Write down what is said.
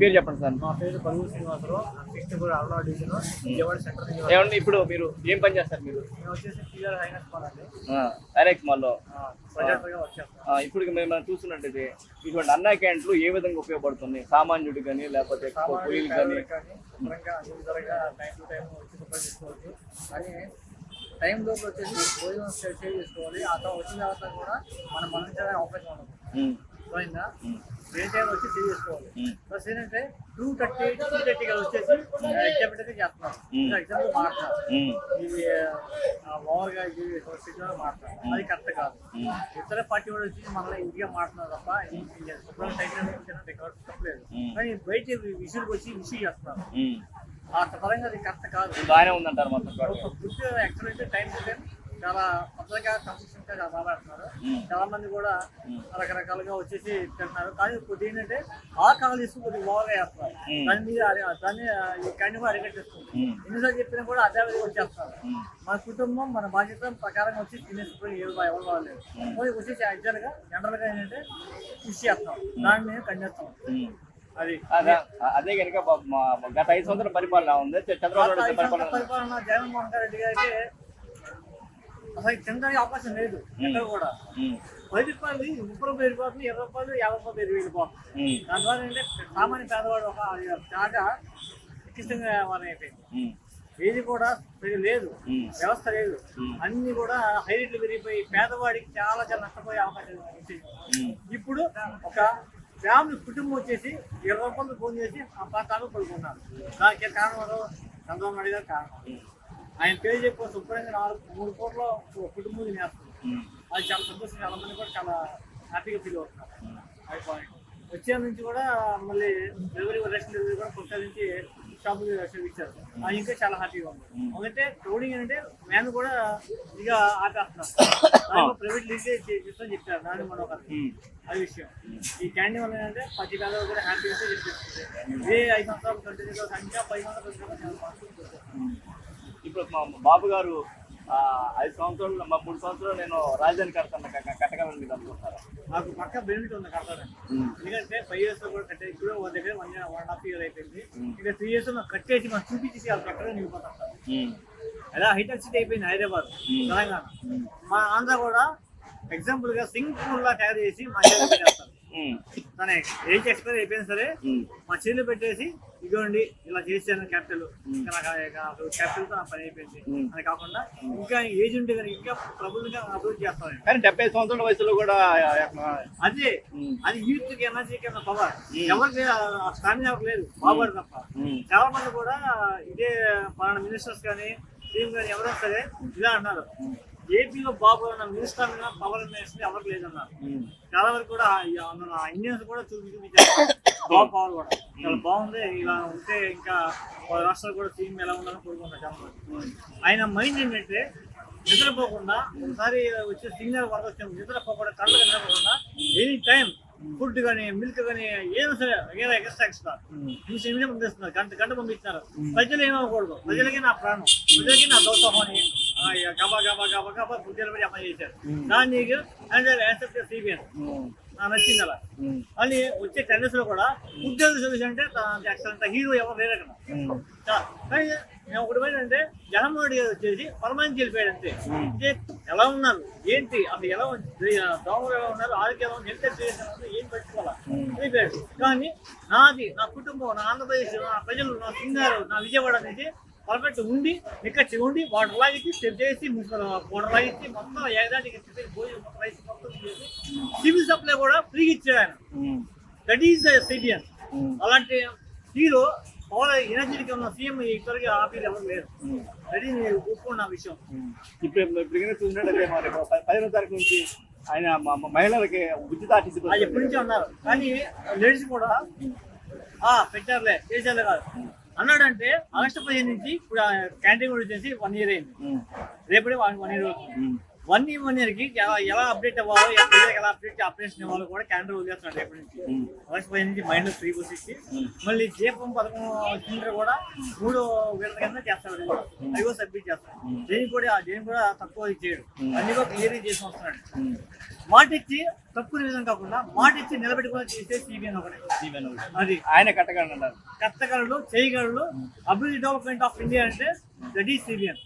పేరు చెప్పండి సార్. మా పేరు పలువు శ్రీనివాసరావు. సిక్స్త్ కూడా అరుణా డివిజన్. విజయవాడ సెంటర్ ఏమండి ఇప్పుడు మీరు ఏం పని చేస్తారు మీరు? మేము వచ్చేసి టీఆర్ హైనస్ అండి. డైరెక్ట్ మాల్లో ప్రొజెక్టర్గా వచ్చేస్తాం ఆ, ఇప్పుడు మేము మనం చూస్తున్నట్టయితే ఇటువంటి అన్న క్యాంట్లు ఏ విధంగా ఉపయోగపడుతుంది సామాన్యుడికి కానీ లేకపోతే కూలీలు కానీ? టైం టు టైం వచ్చి శుభ్రం చేసుకోవచ్చు. కానీ టైం లోపల వచ్చేసి భోజనం సేవ్ చేసుకోవాలి ఆ తర్వాత వచ్చిన తర్వాత కూడా మనం మరణించడానికి అవకాశం ఉండదు. పోయిందా ఏ టైం వచ్చి సేవ్ చేసుకోవాలి ప్లస్ ఏంటంటే టూ థర్టీ టూ థర్టీ కదా వచ్చేసి ఎగ్జామ్ చేస్తున్నారు Hmm. ఎగ్జామ్ మారుతున్నారు ఉమ్, ఇది ఓవర్గా ఇది సిటీలో మాట్లాడారు అది కరెక్ట్ కాదు. ఇతర పార్టీ వాళ్ళు వచ్చి మళ్ళీ ఇండియా మాట్లాడుతున్నారు తప్ప తప్పలేదు Hmm. కానీ బయట విషయాలకు వచ్చి విషయం చేస్తున్నారు. ఆ పరంగా అది కరెక్ట్ కాదు. బాగానే ఉందంటారు మొత్తం యాక్చువల్ టు టైం చాలా పద్ధతిగా కన్సిస్టెంట్గా ఉమ్, చాలా మంది కూడా రకరకాలుగా వచ్చేసి తింటున్నారు. కానీ కొద్ది ఏంటంటే ఆ కాలు తీసుకుని కొద్దిగా చేస్తున్నారు. Hmm. దాని మీద దాన్ని ఈ కన్ను అరికట్టేస్తుంది ఉమ్, ఎన్నిసార్లు చెప్పినా కూడా అదే విధంగా వచ్చేస్తారు మన కుటుంబం మన బాధ్యత ప్రకారం వచ్చి తినేసుకుని ఏది బా- ఎవరు బాగలేదు. వచ్చేసి యాక్చువల్గా జనరల్గా ఏంటంటే కృషి చేస్తాం దాన్ని మేము ఖండిస్తాం ఉమ్. అది. అదే కనుక గత ఐదు సంవత్సరాల పరిపాలన ఉంది. చంద్రబాబు పరిపాలన జగన్మోహన్ రెడ్డి గారికి అసలు తినడానికి అవకాశం లేదు. ఎక్కడ కూడా. పది రూపాయలు ముప్పై రూపాయలు వెళ్ళిపోతుంది ఇరవై రూపాయలు యాభై రూపాయలు పెరిగి వెళ్ళిపోతుంది ఉమ్, దాని ద్వారా ఏంటంటే సామాన్య పేదవాడు ఒక చాలా ఇష్టంగా అయిపోయింది. ఏది కూడా లేదు. వ్యవస్థ లేదు. అన్ని కూడా హై రేట్లు పెరిగిపోయి పేదవాడికి చాలా చాలా నష్టపోయే అవకాశం ఇప్పుడు ఒక ఫ్యామిలీ కుటుంబం వచ్చేసి ఇరవై రూపాయలు ఫోన్ చేసి ఆ ప్రాంతాలు పడుకున్నారు. దానికి కారణం? చంద్రబాబు నాయుడు గారు కారణం. ఆయన పేరు చెప్పి శుభ్రంగా నాలుగు మూడు కోట్ల కుటుంబం తినేస్తుంది అది చాలా సంతోషం చాలా మంది కూడా చాలా హ్యాపీగా ఫీల్ అవుతున్నారు. అది పాయింట్. వచ్చే నుంచి కూడా మళ్ళీ డెలివరీ రెస్ట్ డెలివరీ కూడా కొత్త నుంచి షాపులు ఇచ్చారు. అది ఇంకా చాలా హ్యాపీగా ఉంది. ఎందుకంటే క్రౌడింగ్ ఏంటంటే మ్యాన్ కూడా ఇక ఆపేస్తున్నారు. ప్రైవేట్ లీజ్ చేస్తామని చెప్పారు దాని మనం ఒక ఉమ్, అది విషయం. ఈ క్యాండీ వల్ల ఏంటంటే ప్రతి పేదలు కూడా హ్యాపీగా చెప్పేస్తుంది. ఏ ఐదు సంవత్సరాలు కంటిన్యూగా ఇంకా పది సంవత్సరాలు చాలా. ఇప్పుడు మా బాబు గారు ఐదు సంవత్సరాలు మా మూడు సంవత్సరాలు నేను రాజధాని కడతాను కట్టగలను మీరు అనుకుంటారా నాకు పక్క బెనిఫిట్ ఉంది కడతానండి ఉమ్, ఎందుకంటే ఫైవ్ ఇయర్స్లో కూడా కట్టే ఇప్పుడు ఒక దగ్గర one one and half year అయిపోయింది. ఇంకా త్రీ ఇయర్స్లో కట్టేసి మనం చూపించేసి వాళ్ళకి ఎక్కడ నిలిపోతాం సార్. ఉమ్, అలా హైటెక్ సిటీ అయిపోయింది హైదరాబాద్. తెలంగాణ. మా ఆంధ్ర కూడా ఎగ్జాంపుల్గా సింగపూర్ లా తయారు చేసి మా తన ఏజ్ ఎక్స్పైర్ అయిపోయినా సరే మా చేతిలో పెట్టేసి ఇదిగోండి ఇలా చేసాను క్యాపిటల్. ఇంకా నాకు క్యాపిటల్తో నా పని అయిపోయింది. అని కాకుండా ఇంకా ఏజ్ ఉంటే కనుక ఇంకా ప్రభుత్వంగా అభివృద్ధి చేస్తాను కానీ డెబ్బై సంవత్సరాల వయసులో కూడా అదే అది యూత్కి ఎనర్జీకి అన్న పవర్. ఎవరికి స్టామినా ఎవరికి లేదు. బాబు తప్ప. చాలా మంది కూడా ఇదే మన మినిస్టర్స్ కానీ సీఎం కానీ ఎవరైనా సరే ఇలా అన్నారు. ఏపీలో బాబు మినిస్టర్ మీద పవర్ మినిస్టర్ ఎవరికి లేదన్నారు. చాలా వరకు కూడా మన ఇండియన్స్ కూడా చూపి చూపించారు. బాబు పవర్ కూడా. చాలా బాగుంది. ఇలా ఉంటే ఇంకా వాళ్ళ రాష్ట్రాలు కూడా సీఎం ఎలా ఉండాలని కోరుకుంటారు చాలా ఆయన మైండ్ ఏంటంటే నిద్రపోకుండా ఒకసారి వచ్చే సిగ్నల్ వరద వచ్చినప్పుడు నిద్రపోకుండా కళ్ళకి నిద్రపోకుండా ఎనీ టైం ఫుడ్ కానీ మిల్క్ కానీ ఏదైనా సరే ఏదైనా ఎక్స్ట్రా ఎక్స్ట్రా నిమిషం నిమిషం పంపిస్తున్నారు గంట గంట పంపిస్తున్నారు ప్రజలు ఏమవ్వకూడదు ప్రజలకి నా ప్రాణం. ప్రజలకి నా దోషం అని గబా గబా గబా గబా బుద్ధిలో పడి అమలు చేశారు. దాన్ని నీకు యాక్సెప్ట్ సిబిఎన్ నచ్చింది అలా మళ్ళీ వచ్చే టెన్నిస్లో కూడా ఉద్యోగ సొల్యూషన్ అంటే అసలు హీరో ఎవరు లేరు అక్కడ. కానీ నేను ఒకటి ఏంటంటే జగన్మోహన్ రెడ్డి గారు వచ్చేసి పరమాన్ని వెళ్ళిపోయాడు అంతే. ఎలా ఉన్నారు? ఏంటి? అసలు ఎలా దోమలు ఎలా ఉన్నారు? ఆరోగ్యం ఎలా ఉంది? ఎంత ఏం పెట్టుకోవాలా కానీ నాది నా కుటుంబం నా ఆంధ్రప్రదేశ్ నా ప్రజలు నా సింగారు నా విజయవాడ అనేది పర్ఫెక్ట్ ఉండి నిక్కచ్చి ఉండి వాటర్ లాగించి స్టెప్ చేసి వాటర్ లాగించి మొత్తం ఏడాదికి భోజనం మొత్తం రైస్ మొత్తం చేసి సివిల్ సప్లై కూడా ఫ్రీగా ఇచ్చాడు ఆయన. That is C B N అలాంటి హీరో పవర్ ఎనర్జీకి ఉన్న సీఎం ఇప్పటికీ ఉమ్. అది నేను ఒప్పుకున్న విషయం. ఇప్పుడు ఇప్పుడు కనుక చూసినట్టయితే మరి పదిహేనో తారీఖు నుంచి ఆయన మహిళలకి ఉచిత ఆర్టీసీ ఎప్పటి నుంచి అన్నారు? కానీ లేడీస్ కూడా ఆ పెట్టారులే చేసేలే కాదు. అన్నాడంటే ఆగస్టు పదిహేను నుంచి ఇప్పుడు క్యాంటీన్ కూడా వచ్చేసి వన్ ఇయర్ అయింది. రేపటి వన్ ఇయర్ అవుతుంది. వన్ ఈ వన్ ఇయర్కి ఎలా ఎలా అప్డేట్ అవ్వాలో ఎలా అప్డేట్ అప్డేషన్ ఇవ్వాలో కూడా క్యాలెండర్ వదిలేస్తున్నాడు రేపటి నుంచి. ఆగస్ట్ పది నుంచి మైండ్ ఫ్రీ ఉమ్. మళ్ళీ దీపం పథకం సిలిండర్ కూడా మూడు వేల కింద చేస్తాడు అది కూడా అవి కూడా సబ్మిట్ చేస్తాడు ఉమ్. దేనికి కూడా దేనికి కూడా తక్కువ చేయడు. ఉమ్. అన్ని కూడా క్లియర్ చేసి వస్తున్నాడు. మాట ఇచ్చి తక్కువ విధంగా కాకుండా మాట ఇచ్చి నిలబెట్టుకుని చేసే సిబిఎన్ ఒకటి. అది. ఆయన కట్టగలను అంటారు కర్తగలడు చేయగలడు అభివృద్ధి డెవలప్మెంట్ ఆఫ్ ఇండియా అంటే దట్ ఈ సిబిఎన్